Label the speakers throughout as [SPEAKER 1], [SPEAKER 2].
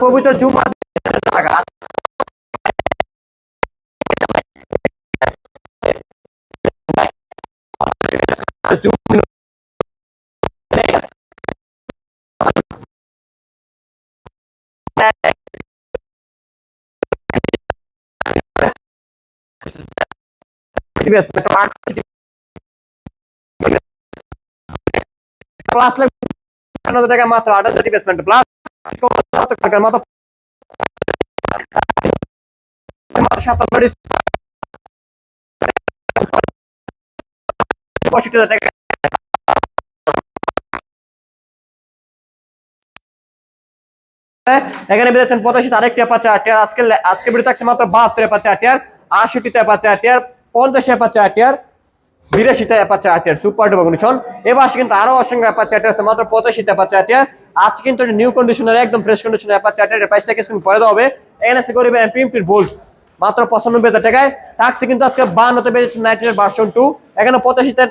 [SPEAKER 1] পবিত্র জুমা ক্লাস লাগবে টাকা মাত্র ইনভেস্টমেন্ট প্লাস এখানে বেঁধেছেন পঁচাশি আরেকটি অ্যাপাচে আটিয়ার আজকে আজকে ভিডিও থাকছে মাত্র বাহাত্তর অ্যাপাচে আটিয়ার আশিটিতে অ্যাপাচে আটিয়ার পঞ্চাশ Apache RTR বিরাশিতে Apache RTR super duper condition এবার কিন্তু আরও অসংখ্য আটিয়ার আছে, মাত্র পঁচাশিতে অ্যাপাচে আটিয়ার আজকে কিন্তু নিউ কন্ডিশনের একদম ফ্রেশ কন্ডিশনের অ্যাপাচে আটিয়ার প্রাইসটা কিছু পরে দেওয়া হবে। মাত্র পঁচানব্বই হাজার টাকায়। থাকছে কিন্তু আজকে বান্নতে বেজেছেন ভার্সন টু এখানে পঁচাশিতে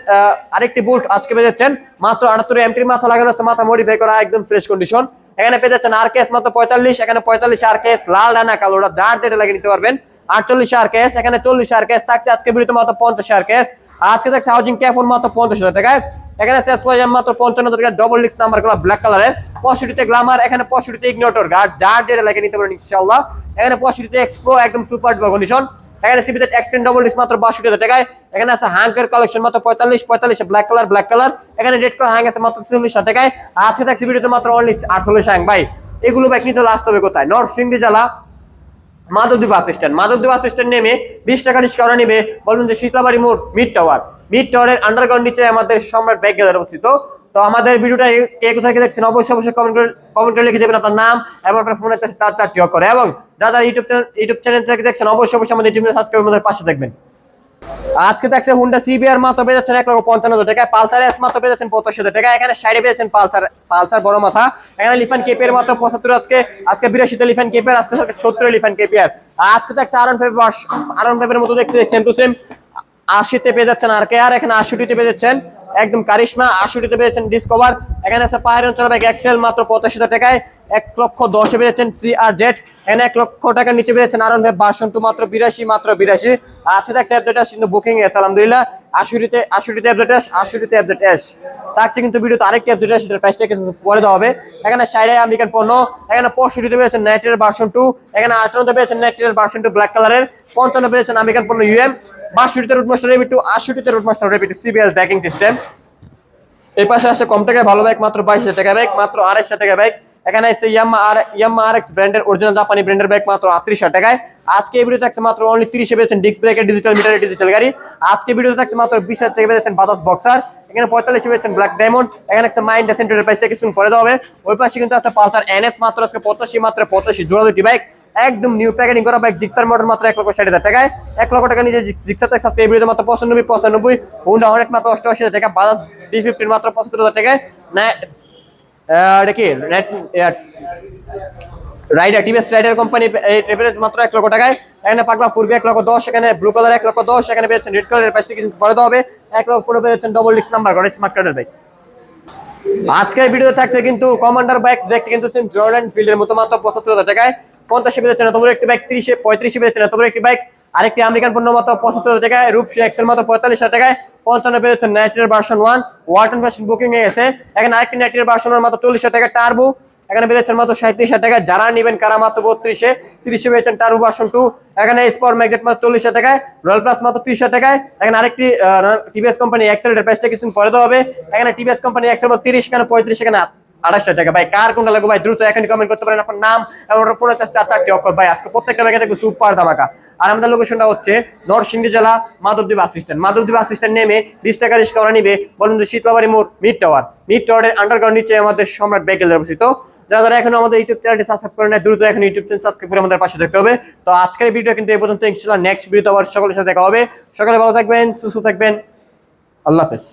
[SPEAKER 1] আরেকটি বুল্ট আজকে বেজেছেন। মাত্র আটাত্তর এমপির মাথা লাগানো আছে, মাথা মডিফাই করা, একদম ফ্রেশ কন্ডিশন এখানে পেয়ে যাচ্ছেন আর কেস মাত্র পঁয়তাল্লিশ। এখানে পঁয়তাল্লিশ আর কেস লাল ডানা কালো ওটা যার যেটা লাগিয়ে নিতে পারবেন। আটচল্লিশ আর কেস এখানে চল্লিশ আর কেস থাকছে আজকে মাত্র পঞ্চাশ আর কেস আজকে থাকছে হাউজিং ক্যাফোন মাত্র পঞ্চাশ হাজার টাকায়। এখানে শেষ পর্যায়ে মাত্র পঞ্চান্ন টাকা ডবল ডিক্স নাম্বার করা ব্ল্যাক কালারের পঁয়ষট্টিতে গ্লামার এখানে পঁয়ষট্টিতে ইগনোটর গার্ড যার যেটা লাগিয়ে নিতে পারেন ইনশাল্লাহ এখানে পঁয়ষট্টিতে এক্সপ্রো একদম সুপার কন্ডিশন এখানে সিবিতে এক্সটেন্ড ডবল ডিস মাত্র বাষট্টি হাজার টাকায়। এখানে আছে হ্যাঙ্কের কালেকশন মাত্র পঁয়তাল্লিশ পঁয়তাল্লিশ ব্ল্যাক কালার ব্ল্যাক কালার এখানে রেড কালার হ্যাং আছে মাত্র চল্লিশ হাজার টাকায়। আজকে থাকছে ভিডিওতে মাত্র অনলি আটচল্লিশ হ্যাং ভাই। এগুলো বাইক নিতে লাস্ট হবে কোথায়? নরসিংদী জেলা Madhabdi bus stand Madhabdi bus stand নেমে বিশ টাকা রিক্সা নেবে। বলবেন যে শীতলাবাড়ি মোড় মিড টাওয়ার মিড টাওয়ারের আন্ডারগ্রাউন্ড নিচে আমাদের সম্রাট ব্যাগ গ্যালারি অবস্থিত। তো আমাদের ভিডিওটা কে কোথায় দেখছেন অবশ্যই অবশ্যই কমেন্ট করে কমেন্ট করে লিখে দেবেন আপনার নাম এবং আপনার ফোনের তার চারটি করে এবং যারা ইউটিউব ইউটিউব চ্যানেল থেকে দেখছেন, অবশ্যই অবশ্যই আমাদের ইউটিউব সাবস্ক্রাইব আমাদের পাশে দেখবেন আজকে দেখছে হুন্ডা সিবিআর মাত্র পেয়ে যাচ্ছেন এক লক্ষ পঞ্চান্ন হাজার টাকা পালসার এস মাত্র পেয়ে যাচ্ছেন পঁচাশি হাজার টাকা এখানে সাইডে পেয়ে যাচ্ছেন পালসার পালসার বড় মাথা। এখানে লিফান কেপের মাত্র পঁচাত্তর আজকে। আজকে বিরাশিতে লিফান কেপের আজকে সত্তর লিফান কেপিয়ার আজকে দেখছে আরন ফেব আরন ফেবের মতো দেখতে সেম টু সেম আশিতে পেয়ে যাচ্ছেন আর কে। আর এখানে আশিটিতে পেয়ে যাচ্ছেন একদম কারিশমা আশিটিতে পেয়ে যাচ্ছেন ডিসকভার এখানে আছে পাহাড়ি অঞ্চল ব্যাগ এক্সেল মাত্র পঁচাশি টাকায়। এক লক্ষ দশে পেয়েছেন সি আর জেড এখানে এক লক্ষ টাকার নিচে পেয়েছেন আরন ভাই বাসন টু মাত্র বিরাশি মাত্র বিরাশি। আছে দেখছে অ্যাপডেটাস কিন্তু বুকিং এসে আলহামদুলিল্লাহ। আশুরিতে আশুরিতে অ্যাপডেটাস আশুরিতে অ্যাপডেটাস থাকছে কিন্তু ভিডিওতে আরেকটি অ্যাপডেটাস সেটার প্রাইসটা কিছু পরে দেওয়া হবে। এখানে সাইডে আমেরিকান পণ্য এখানে পঁয়ষট্টিতে পেয়েছেন নাইটের ভার্সন টু এখানে আটান্নতে পেয়েছেন নাইটের ভার্সন টু ব্ল্যাক কালারের পঞ্চান্ন পেয়েছেন আমেরিকান পণ্য ইউএম বাষট্টিতে রুট মাস্টার রেবি টু আটষট্টিতে রুট মাস্টার রেবি টু সিবিএস ব্যাকিং সিস্টেম এই পাশে আসে কম ভালো বাইক মাত্র বাইশ হাজার টাকা বাইক মাত্র আড়াইশো টাকা বাইক এখানে আছে ইয়ামা আর এক্স ব্র্যান্ডের অরিজিনাল জাপানি ব্র্যান্ডের বাইক মাত্র আটত্রিশ টাকায়। আজকে ভিডিও থাকছে মাত্র অনলি তিরিশে পেয়েছেন ডিস্ক ব্রেকের ডিজিটাল মিটারের ডিজিটাল গাড়ি। আজকে ভিডিও থাকছে মাত্র বিশ হাজার টাকা পেয়েছেন বাদাস বক্সার এখানে পঁয়তাল্লিশে পেয়েছেন ব্ল্যাক ডায়মন্ড এখানে একটা মাইন্ড সেন্টারের প্রাইসটা কিছু পরে দেওয়া হবে। ওই পাশে কিন্তু আছে পালসার এনএস মাত্র আজকে পঁচাশি, মাত্র পঁচাশি। জোড়া দুটি বাইক একদম নিউ প্যাকেটিং করা বাইক জিক্সার মডেল মাত্র এক লক্ষ ষাট হাজার টাকায়। এক লক্ষ টাকা নিজে জিক্সার ট্যাক্স এই ভিডিওতে মাত্র পঁচানব্বই পঁচানব্বই। হুন্ডা হন্ড্রেড মাত্র অষ্টআশি হাজার টাকা। বাজাজ ডি ফিফটিন মাত্র পঁচাত্তর হাজার টাকায়। না রাইডার টিভিএস রাইডার কোম্পানি মাত্র এক লক্ষ টাকায়। এখানে ফুরবি এক লক্ষ দশ, এখানে ব্লু কালার এক লক্ষ দশ, এখানে পেয়েছেন রেড কালারের দেওয়া হবে। এক লক্ষ পেয়েছেন ডবল নাম্বার করে স্মার্ট কার্ডের বাইক আজকের ভিডিওতে থাকছে কিন্তু কমান্ডার বাইক দেখতে কিন্তু জর্ডান ফিল্ডের মতো মাত্র পঁচাত্তর হাজার টাকায়। পঞ্চাশে পেয়েছেন এত একটি বাইক তিরিশে, পঁয়ত্রিশে পেয়েছেন এত একটি বাইক আরেকটি আমেরিকান পণ্য মাত্র পঁচাত্তর হাজার টাকায় রূপসী এক্সেল মাত্র পঁয়তাল্লিশ হাজার টাকায়। পঞ্চান্ন পেয়েছেন নাইটের ভার্সন ওয়ান ওয়ার্টন ফ্যাশন বুকিং এ গেছে এখানে আরেকটি নাইটের ভার্সন ওয়ান মাত্র চল্লিশ টাকা টার্বু এখানে পেয়েছেন মাত্র সাঁত্রিশ টাকা। যারা নেবেন কারা মাত্র বত্রিশে? তিরিশে পেয়েছেন টার্বু ভার্সন টু এখানে স্পর ম্যাগজেট মাত্র চল্লিশ টাকায়। রয়্যাল প্লাস মাত্র তিরিশ টাকায়। এখানে আরেকটি টিভিএস কোম্পানি এক্সেল প্রাইসটা কিছু পরে দেওয়া হবে। এখানে টিভিএস কোম্পানি এক্সেল মাত্র তিরিশ, এখানে পঁয়ত্রিশ, এখানে আড়াইশো টাকা। ভাই, কার কোনটা লাগবে? ভাই, দ্রুত এখানে কমেন্ট করতে পারেন। আপনার নাম এবং ফোন চার চারটি অক্ষর ভাই, আজকে প্রত্যেকটা ব্যাগে দেখবে সুপার ধামাকা। আর আমাদের লোকেশনটা হচ্ছে নরসিংদী জেলা মাধবদ্বীপ আসিস্ট্যান্ট মাধবদ্বীপ আসিস্ট্যান্ট নেমে বিশ টাকা রিক্সা করা নিবে। বলুন যে শীতলাবাড়ি মোড় মিড টাওয়ার মিড টাওয়ারের আন্ডারগ্রাউন্ড নিচে আমাদের সম্রাট বেগেল অবস্থিত। যারা যারা এখন আমাদের ইউটিউব চ্যানেলটি সাবস্ক্রাইব করে নেয় দ্রুত এখন ইউটিউব চ্যানেল সাবস্ক্রাইব করে আমাদের পাশে থাকতে হবে। তো আজকের ভিডিও কিন্তু এই পর্যন্ত। ইনশাআল্লাহ নেক্সট ভিডিওতে আবার সকলের সাথে দেখা হবে। সকালে ভালো থাকবেন, সুস্থ থাকবেন। আল্লাহ হাফেজ।